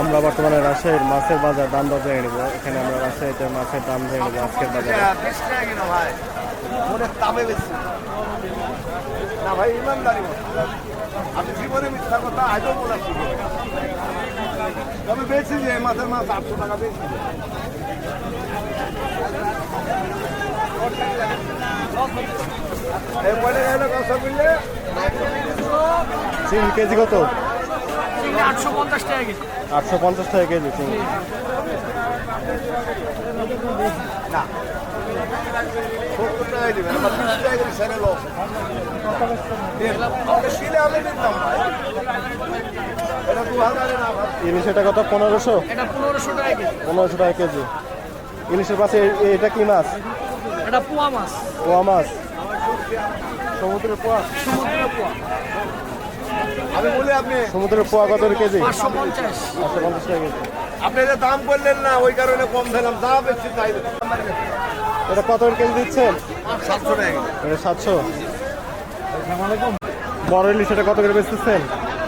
আমরা বর্তমানে রাজশাহীর মাছের বাজার দাম দর জেনে নেব। এখানে আমরা রাজশাহীতে মাছের দাম জেনে নেব আজকের বাজারে। না ভাই ইমানদারি আমি জীবনে মিথ্যা কথা আজও বলেছি তবে বেশি যে মাছের মাছ আটশো টাকা বেশি। চিংড়ি কেজি কত? আটশো পঞ্চাশ টাকা কেজি। আটশো পঞ্চাশ টাকা কেজি চিংড়ি না ইলিশ এটা কত পনেরোশো। পনেরোশো টাকা কেজি। ইলিশের পাশে এটা কি মাছ? এটা পোয়া মাছ। পোয়া মাছ। সমুদ্রের পোয়া সমুদ্রের পোয়া। সমুদ্রের পোয়া কত কেজি? পাঁচশো পঞ্চাশ। টাকা কেজি। আপনি যে দাম করলেন না ওই কারণে কম দিলাম যা বেশি তাই এটা কত কেজি দিচ্ছেন? সাতশো টাকা এটা সাতশো। বড় ইলিশ এটা কত করে বেচতেছেন?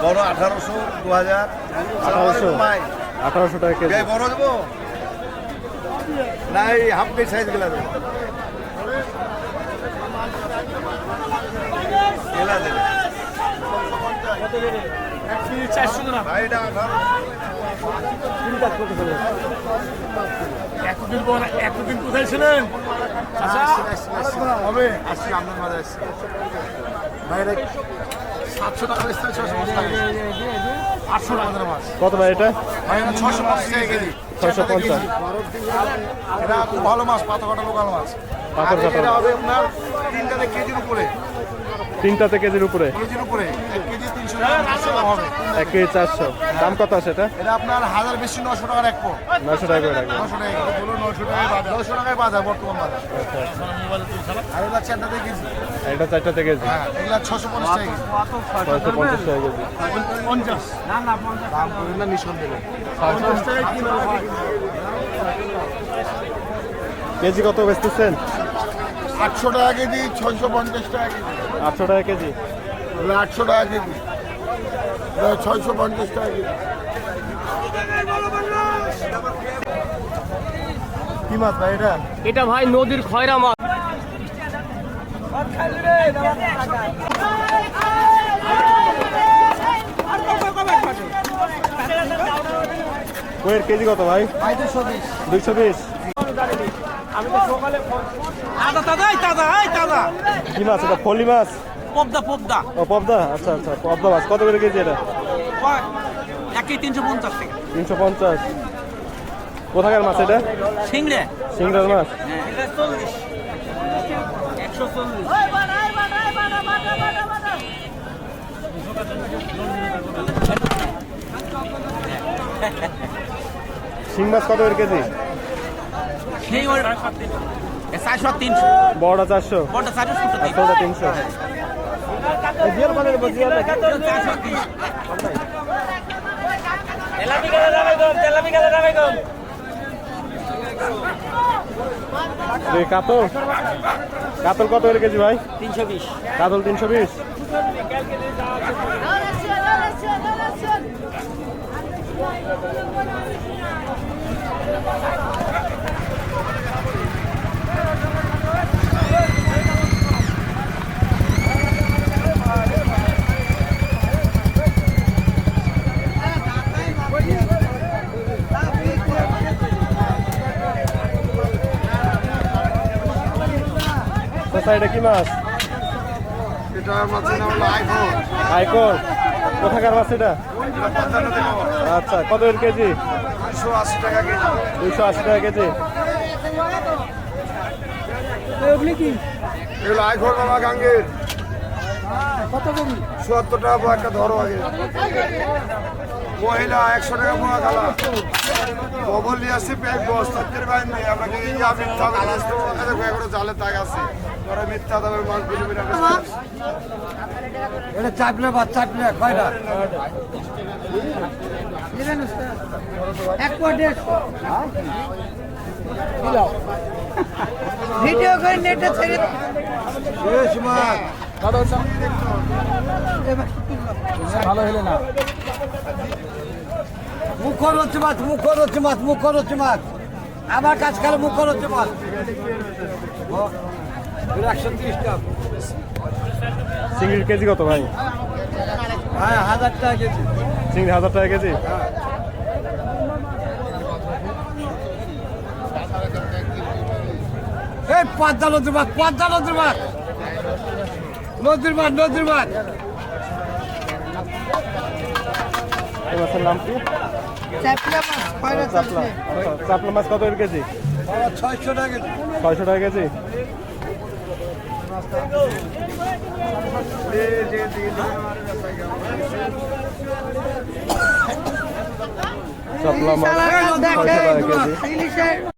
বড় আঠারোশো দু হাজার আঠারোশো আঠারোশো টাকা কেজি। বড় দেবো? না এই হাফ কেজি সাইজগুলা দেবো। এলা দেবে চারশো গ্রাম ভাই এটা আঠারো এতদিন পর এতদিন কোথায় ছিলেন হবে আসছি আপনার মাঝে আসছি সাতশো টাকা বেচতে ছশো টাকা আটশো টাকা মাছ কত ভাই এটা? ভাই ছশো পঞ্চাশ টাকা কেজি ছয়শো পঞ্চাশ। এটা ভালো মাছ লোকাল মাছ পাথর আর কাটা। হবে আপনার তিনটাতে কেজির উপরে। তিনটাতে কেজির উপরে। কেজির উপরে। এক কেজি টাকা টাকা এক কেজি চারশো। দাম কত আছে এটা? এটা আপনার হাজার বেশি নশো টাকার এক পো নয়শো টাকা করে রাখবেন। নশো টাকা নশো টাকায় বাজার। নশো টাকায় বাজার বর্তমান বাজার। আর এগুলা চারটাতে কেজি। আর এটা চারটাতে কেজি? হ্যাঁ এগুলা ছশো পঞ্চাশ টাকা কেজি। ছয়শো পঞ্চাশ টাকা কেজি। পঞ্চাশ। না না পঞ্চাশ। দাম করবেন না নিঃসন্দেহে। পঞ্চাশ টাকায় কিলো কেজি কত বেচতেছেন? আটশো টাকা কেজি ছয়শো পঞ্চাশ টাকা কেজি। আটশো টাকা কেজি। আটশো টাকা কেজি। ছয়শো পঞ্চাশ টাকা। কি মাছ ভাই এটা? এটা ভাই নদীর খয়রা মাছ। কইয়ের কেজি কত ভাই? দুইশো বিশ। দাদা দাদাই দাদা এই দাদা কি মাছ এটা? ফলি মাছ? পদ্মা পদ্মা ও পবদা? আচ্ছা আচ্ছা পবদা মাছ কত করে কেজি এটা? একই তিনশো পঞ্চাশ টাকা তিনশো পঞ্চাশ। কোথাকার মাছ এটা? সিংড়ে। সিংড়ার মাছ? এটা একশো চল্লিশ। শিং মাছ কত করে কেজি? সেই চারশো তিনশো। বড়টা চারশো। বড়টা তিনশো। কাতল। কাতল কত করে কেজি ভাই? তিনশো বিশ। কাতল তিনশো বিশ? কোথা এটা কি মাছ? আইকর কোথাকার মাছ এটা? আচ্ছা কত কেজি? দুশো আশি টাকা কেজি। আশি টাকা কেজি। এগুলো গাঙ্গের। কত চুয়াত্তর টাকা পর একটা ধরো আগে। মহিলা একশো টাকা পোয়া গালা। কবল নিয়ে আসছি প্যাক বাইর নেই। আপনাকে এই যে মিথ্যা গালাস তো দেখো এগুলো জালে তাই আছে। ওরা মিথ্যা দামের মাছ বিলি বিলি এটা চাপলে বা চাপলে কয়টা? এক কোয়ার্টের ভিডিও করে নেটে ছেড়ে ভালো হলে না। মুখর হচ্ছে মাছ মুখর হচ্ছে মাছ মুখর হচ্ছে মাছ। আমার কাজ করে মুখর হচ্ছে মাছ। একশো তিরিশ টাকা। চিংড়ির কেজি কত ভাই? হ্যাঁ হাজার টাকা কেজি। চিংড়ি হাজার টাকা কেজি? এই পাঁচটা নদীর মাছ পাঁচটা নদীর মাছ। নদীর মাছ নদীর মাছ এই মাছের নাম কি চাপলা মাছ কয়টা চাপলা। চাপলা মাছ কত কেজি? ছয়শো টাকা কেজি। ছয়শো টাকা কেজি? চাপলা মাছ ছয়শো টাকা কেজি